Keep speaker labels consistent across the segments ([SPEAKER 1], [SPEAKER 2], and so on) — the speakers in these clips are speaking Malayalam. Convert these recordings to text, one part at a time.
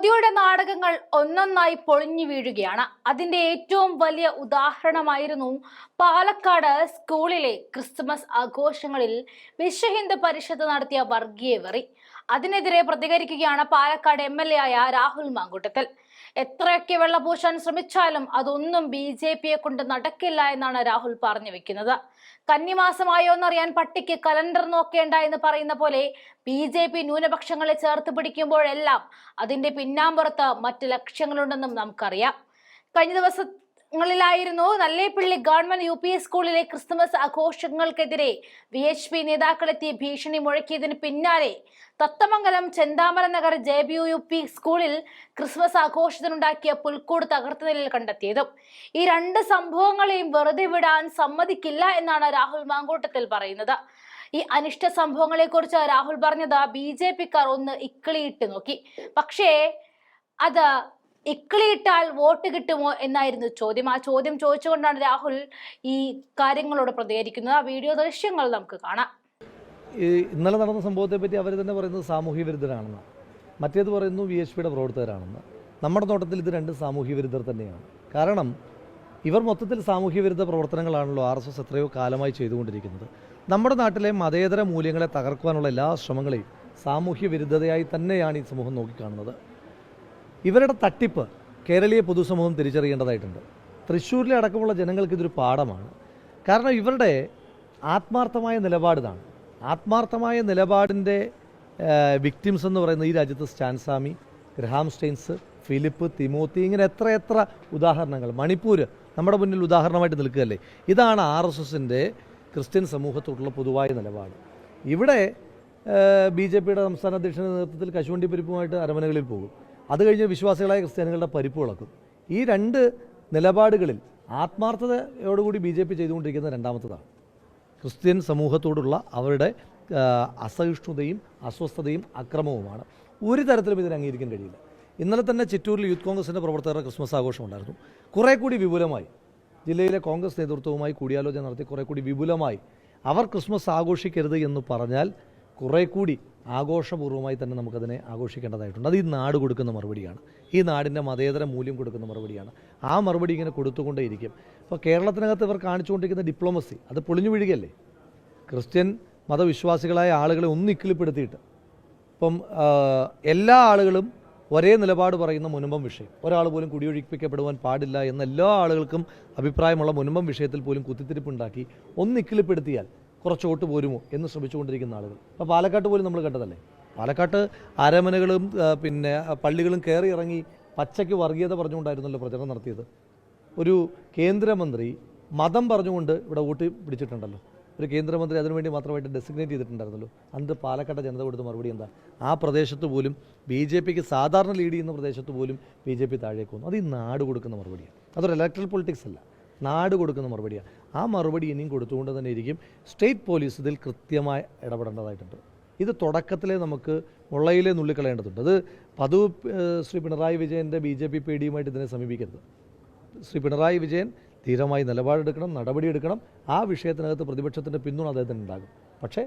[SPEAKER 1] മോദിയുടെ നാടകങ്ങൾ ഒന്നൊന്നായി പൊളിഞ്ഞു വീഴുകയാണ്. അതിന്റെ ഏറ്റവും വലിയ ഉദാഹരണമായിരുന്നു പാലക്കാട് സ്കൂളിലെ ക്രിസ്മസ് ആഘോഷങ്ങളിൽ വിശ്വഹിന്ദു പരിഷത്ത് നടത്തിയ വർഗീയ വെറി. അതിനെതിരെ പ്രതികരിക്കുകയാണ് പാലക്കാട് എ ആയ രാഹുൽ മാങ്കൂട്ടത്തിൽ. എത്രയൊക്കെ വെള്ളപൂശാൻ ശ്രമിച്ചാലും അതൊന്നും ബി ജെ പിയെ കൊണ്ട് നടക്കില്ല എന്നാണ് രാഹുൽ പറഞ്ഞു വെക്കുന്നത്. കന്നിമാസമായോ എന്നറിയാൻ പട്ടിക്ക് കലണ്ടർ നോക്കേണ്ട എന്ന് പറയുന്ന പോലെ ബി ജെ പി ന്യൂനപക്ഷങ്ങളെ ചേർത്ത് പിടിക്കുമ്പോഴെല്ലാം അതിന്റെ പിന്നാമ്പുറത്ത് മറ്റ് ലക്ഷ്യങ്ങളുണ്ടെന്നും നമുക്കറിയാം. കഴിഞ്ഞ ദിവസങ്ങളിലായിരുന്നു Nallepilly government U P S സ്കൂളിലെ ക്രിസ്തുമസ് ആഘോഷങ്ങൾക്കെതിരെ വി എച്ച് പി നേതാക്കളെത്തി ഭീഷണി മുഴക്കിയതിന് പിന്നാലെ Thathamangalam Chenthamara Nagar J B U P സ്കൂളിൽ ക്രിസ്മസ് ആഘോഷത്തിനുണ്ടാക്കിയ പുൽക്കൂട് തകർത്ത നിലയിൽ കണ്ടെത്തിയതും. ഈ രണ്ട് സംഭവങ്ങളെയും വെറുതെ വിടാൻ സമ്മതിക്കില്ല എന്നാണ് രാഹുൽ മാങ്കൂട്ടത്തിൽ പറയുന്നത്. ഈ അനിഷ്ട സംഭവങ്ങളെ കുറിച്ച് രാഹുൽ പറഞ്ഞത് ബി ജെ പിക്കാർ ഒന്ന് ഇക്കിളിയിട്ട് നോക്കി. പക്ഷേ അത് ഇക്കിളിയിട്ടാൽ വോട്ട് കിട്ടുമോ എന്നായിരുന്നു ചോദ്യം. ആ ചോദ്യം ചോദിച്ചുകൊണ്ടാണ് രാഹുൽ ഈ കാര്യങ്ങളോട് പ്രതികരിക്കുന്നത്. ആ വീഡിയോ ദൃശ്യങ്ങൾ നമുക്ക് കാണാം.
[SPEAKER 2] ഇന്നലെ നടന്ന സംഭവത്തെ പറ്റി അവർ തന്നെ പറയുന്നത് സാമൂഹ്യ വിരുദ്ധരാണെന്ന്. മറ്റേത് പറയുന്നു വി എച്ച് പിയുടെ പ്രവർത്തകരാണെന്ന്. നമ്മുടെ നോട്ടത്തിൽ ഇത് രണ്ട് സാമൂഹ്യ വിരുദ്ധർ തന്നെയാണ്. കാരണം ഇവർ മൊത്തത്തിൽ സാമൂഹ്യ വിരുദ്ധ പ്രവർത്തനങ്ങളാണല്ലോ ആർ എസ് എസ് എത്രയോ കാലമായി ചെയ്തുകൊണ്ടിരിക്കുന്നത്. നമ്മുടെ നാട്ടിലെ മതേതര മൂല്യങ്ങളെ തകർക്കുവാനുള്ള എല്ലാ ശ്രമങ്ങളെയും സാമൂഹ്യ വിരുദ്ധതയായി തന്നെയാണ് ഈ സമൂഹം നോക്കിക്കാണുന്നത്. ഇവരുടെ തട്ടിപ്പ് കേരളീയ പൊതുസമൂഹം തിരിച്ചറിയേണ്ടതായിട്ടുണ്ട്. തൃശ്ശൂരിലെ അടക്കമുള്ള ജനങ്ങൾക്ക് ഇതൊരു പാഠമാണ്. കാരണം ഇവരുടെ ആത്മാർത്ഥമായ നിലപാടിതാണ്. ആത്മാർത്ഥമായ നിലപാടിന്റെ വിക്ടിംസ് എന്ന് പറയുന്നത് ഈ രാജ്യത്ത് Stan Swamy Graham Staines Philip Timothy ഇങ്ങനെ എത്ര എത്ര ഉദാഹരണങ്ങൾ. മണിപ്പൂർ നമ്മുടെ മുന്നിൽ ഉദാഹരണമായിട്ട് നിൽക്കുകയല്ലേ? ഇതാണ് ആർ എസ് എസിന്റെ ക്രിസ്ത്യൻ സമൂഹത്തോടുള്ള പൊതുവായ നിലപാട്. ഇവിടെ ബി ജെ പിയുടെ സംസ്ഥാന അധ്യക്ഷന്റെ നേതൃത്വത്തിൽ കശുവണ്ടി പരിപ്പുമായിട്ട് അരമനകളിൽ പോകും. അത് കഴിഞ്ഞ് വിശ്വാസികളായ ക്രിസ്ത്യാനികളുടെ പരിപ്പ് വിളക്കും. ഈ രണ്ട് നിലപാടുകളിൽ ആത്മാർത്ഥതയോടുകൂടി ബി ജെ പി ചെയ്തുകൊണ്ടിരിക്കുന്ന രണ്ടാമത്തതാണ്. ക്രിസ്ത്യൻ സമൂഹത്തോടുള്ള അവരുടെ അസഹിഷ്ണുതയും അസ്വസ്ഥതയും അക്രമവുമാണ്. ഒരു തരത്തിലും ഇതിനെ അംഗീകരിക്കാൻ കഴിയില്ല. ഇന്നലെ തന്നെ ചിറ്റൂരിൽ യൂത്ത് കോൺഗ്രസിന്റെ പ്രവർത്തകരുടെ ക്രിസ്മസ് ആഘോഷം ഉണ്ടായിരുന്നു കുറേ കൂടി വിപുലമായി ജില്ലയിലെ കോൺഗ്രസ് നേതൃത്വവുമായി കൂടിയാലോചന നടത്തി കുറേ കൂടി വിപുലമായി അവർ ക്രിസ്മസ് ആഘോഷിക്കരുത് എന്ന് പറഞ്ഞാൽ കുറേ കൂടി ആഘോഷപൂർവമായി തന്നെ നമുക്കതിനെ ആഘോഷിക്കേണ്ടതായിട്ടുണ്ട്. അത് ഈ നാട് കൊടുക്കുന്ന മറുപടിയാണ്. ഈ നാടിന്റെ മതേതര മൂല്യം കൊടുക്കുന്ന മറുപടിയാണ്. ആ മറുപടി ഇങ്ങനെ കൊടുത്തുകൊണ്ടേയിരിക്കും. അപ്പോൾ കേരളത്തിനകത്ത് ഇവർ കാണിച്ചുകൊണ്ടിരിക്കുന്ന ഡിപ്ലോമസി അത് പൊളിഞ്ഞു വീഴുകയല്ലേ? ക്രിസ്ത്യൻ മതവിശ്വാസികളായ ആളുകളെ ഒന്നിക്കിളിപ്പെടുത്തിയിട്ട്. ഇപ്പം എല്ലാ ആളുകളും ഒരേ നിലപാട് പറയുന്ന മുൻപം വിഷയം. ഒരാൾ പോലും കുടിയൊഴിപ്പിക്കപ്പെടുവാൻ പാടില്ല എന്ന എല്ലാ ആളുകൾക്കും അഭിപ്രായമുള്ള മുൻപം വിഷയത്തിൽ പോലും കുത്തിത്തിരിപ്പുണ്ടാക്കി ഒന്നിക്കിളിപ്പെടുത്തിയാൽ കുറച്ച് വോട്ട് പോരുമോ എന്ന് ശ്രമിച്ചുകൊണ്ടിരിക്കുന്ന ആളുകൾ. അപ്പോൾ പാലക്കാട്ട് പോലും നമ്മൾ കണ്ടതല്ലേ? പാലക്കാട്ട് അരമനകളും ആ, പിന്നെ പള്ളികളും കയറി ഇറങ്ങി പച്ചയ്ക്ക് വർഗീയത പറഞ്ഞുകൊണ്ടായിരുന്നല്ലോ പ്രചരണം നടത്തിയത്. ഒരു കേന്ദ്രമന്ത്രി മതം പറഞ്ഞുകൊണ്ട് ഇവിടെ വോട്ട് പിടിച്ചിട്ടുണ്ടല്ലോ. ഒരു കേന്ദ്രമന്ത്രി അതിനുവേണ്ടി മാത്രമായിട്ട് ഡെസിഗ്നേറ്റ് ചെയ്തിട്ടുണ്ടായിരുന്നല്ലോ. അന്ന് പാലക്കാട്ടെ ജനത കൊടുത്ത മറുപടി എന്താ? ആ പ്രദേശത്ത് പോലും ബി ജെ പിക്ക് സാധാരണ ലീഡ് ചെയ്യുന്ന പ്രദേശത്ത് പോലും ബി ജെ പി താഴേക്ക് വന്നു. അത് ഈ നാട് കൊടുക്കുന്ന മറുപടിയാണ്. അതൊരു ഇലക്ട്രൽ പൊളിറ്റിക്സ് അല്ല. നാട് കൊടുക്കുന്ന മറുപടിയാണ്. ആ മറുപടി ഇനിയും കൊടുത്തുകൊണ്ട് തന്നെ ഇരിക്കും. സ്റ്റേറ്റ് പോലീസ് ഇതിൽ കൃത്യമായി ഇടപെടേണ്ടതായിട്ടുണ്ട്. ഇത് തുടക്കത്തിലെ നമുക്ക് മുള്ളയിലെ നുള്ളിക്കളയേണ്ടതുണ്ട്. അത് പതു ശ്രീ പിണറായി വിജയന്റെ ബി ജെ പി പേടിയുമായിട്ട് ഇതിനെ സമീപിക്കരുത്. ശ്രീ പിണറായി വിജയൻ ധീരമായി നിലപാടെടുക്കണം നടപടിയെടുക്കണം. ആ വിഷയത്തിനകത്ത് പ്രതിപക്ഷത്തിന്റെ പിന്തുണ അദ്ദേഹത്തിന് ഉണ്ടാകും. പക്ഷേ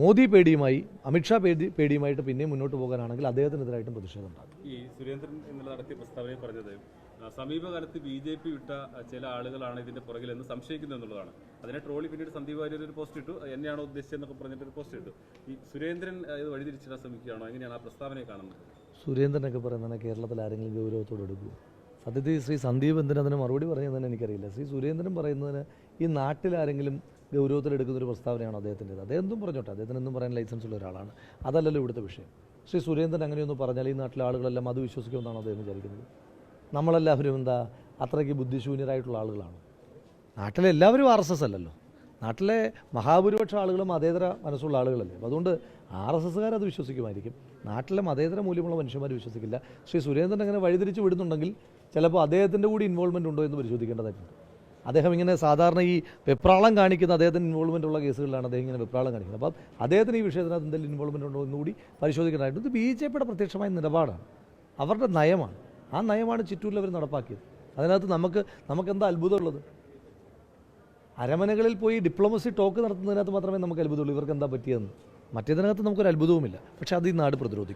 [SPEAKER 2] മോദി പേടിയുമായി അമിത്ഷാ പേടി പേടിയുമായിട്ട് പിന്നെയും മുന്നോട്ട് പോകാനാണെങ്കിൽ അദ്ദേഹത്തിനെതിരായിട്ടും പ്രതിഷേധം ഉണ്ടാകും.
[SPEAKER 3] ഈ സുരേന്ദ്രൻ ഇന്നലെ നടത്തിയ പ്രസ്താവനയിൽ പറഞ്ഞത് സമീപകാലത്ത് ബി ജെ പി വിട്ട ചില ആളുകളാണ് ഇതിന്റെ പുറകിലെന്ന് സംശയിക്കുന്നു എന്നുള്ളതാണ്. അതിനെ ട്രോളി പിന്നീട് സന്ദീപ് വാര്യർ ഒരു പോസ്റ്റ് ഇട്ടു. എന്നെയാണോ ഉദ്ദേശിച്ചതെന്നൊക്കെ പറഞ്ഞിട്ട് ഒരു പോസ്റ്റ് ഇട്ടു. ഈ സുരേന്ദ്രൻ ഇത് വഴിതിരിച്ചിടാൻ ശ്രമിക്കുകയാണോ? എങ്ങനെയാണ് ആ പ്രസ്താവനയെ കാണുന്നത്?
[SPEAKER 2] സുരേന്ദ്രനൊക്കെ പറയുന്നത് കേരളത്തിൽ ആരെങ്കിലും ഗൗരവത്തോടെ എടുക്കൂ. സത്യത്തിൽ ശ്രീ സന്ദീപ് എന്തിനു അതിന് മറുപടി പറഞ്ഞതെന്ന് എനിക്കറിയില്ല. ശ്രീ സുരേന്ദ്രൻ പറയുന്നതിന് ഈ നാട്ടിലാരെങ്കിലും ഗൗരവത്തിലെടുക്കുന്ന ഒരു പ്രസ്താവനയാണ് അദ്ദേഹത്തിന്റെത്? അദ്ദേഹം എന്തും പറഞ്ഞോട്ടെ. അദ്ദേഹത്തിന് എന്തും പറയാൻ ലൈസൻസ് ഉള്ള ഒരാളാണ്. അതല്ലല്ലോ ഇവിടുത്തെ വിഷയം. ശ്രീ സുരേന്ദ്രൻ അങ്ങനെയൊന്നും പറഞ്ഞാൽ ഈ നാട്ടിലെ ആളുകളെല്ലാം അത് വിശ്വസിക്കുമെന്നാണ് അദ്ദേഹം വിചാരിക്കുന്നത്? നമ്മളെല്ലാവരും എന്താ അത്രയ്ക്ക് ബുദ്ധിശൂന്യരായിട്ടുള്ള ആളുകളാണ്. നാട്ടിലെ എല്ലാവരും ആർ എസ് എസ് അല്ലല്ലോ. നാട്ടിലെ മഹാഭൂരിപക്ഷം ആളുകളും മതേതര മനസ്സുള്ള ആളുകളല്ലേ. അപ്പോൾ അതുകൊണ്ട് ആർ എസ് എസ്സുകാരത് വിശ്വസിക്കുമായിരിക്കും. നാട്ടിലെ മതേതര മൂല്യമുള്ള മനുഷ്യന്മാർ വിശ്വസിക്കില്ല. ശ്രീ സുരേന്ദ്രൻ അങ്ങനെ വഴിതിരിച്ച് വിടുന്നുണ്ടെങ്കിൽ ചിലപ്പോൾ അദ്ദേഹത്തിന്റെ കൂടി ഇൻവോൾവ്മെന്റ് ഉണ്ടോ എന്ന് പരിശോധിക്കേണ്ടതായിട്ടുണ്ട്. അദ്ദേഹം ഇങ്ങനെ സാധാരണ ഈ വെപ്രാളം കാണിക്കുന്ന അദ്ദേഹത്തിന് ഇൻവോൾവ്മെന്റ് ഉള്ള കേസുകളിലാണ് അദ്ദേഹം ഇങ്ങനെ വെപ്രാളം കാണിക്കുന്നത്. അപ്പോൾ അദ്ദേഹത്തിന് ഈ വിഷയത്തിനകത്ത് എന്തെങ്കിലും ഇൻവോൾവ്മെന്റ് ഉണ്ടോ എന്നുകൂടി പരിശോധിക്കേണ്ടതായിട്ടുണ്ട്. ഇത് ബി ജെ പിയുടെ പ്രത്യക്ഷമായ നിലപാടാണ്. അവരുടെ നയമാണ്. ആ നയമാണ് ചിറ്റൂരിൽ അവർ നടപ്പാക്കിയത്. അതിനകത്ത് നമുക്ക് നമുക്ക് എന്താ അത്ഭുതമുള്ളത്? അരമനകളിൽ പോയി ഡിപ്ലോമസി ടോക്ക് നടത്തുന്നതിനകത്ത് മാത്രമേ നമുക്ക് അത്ഭുതമുള്ളൂ. ഇവർക്ക് എന്താ പറ്റിയതെന്ന്? മറ്റേതിനകത്ത് നമുക്കൊരു അത്ഭുതവുമില്ല പക്ഷേ അത് ഈ നാട് പ്രതിരോധിക്കും.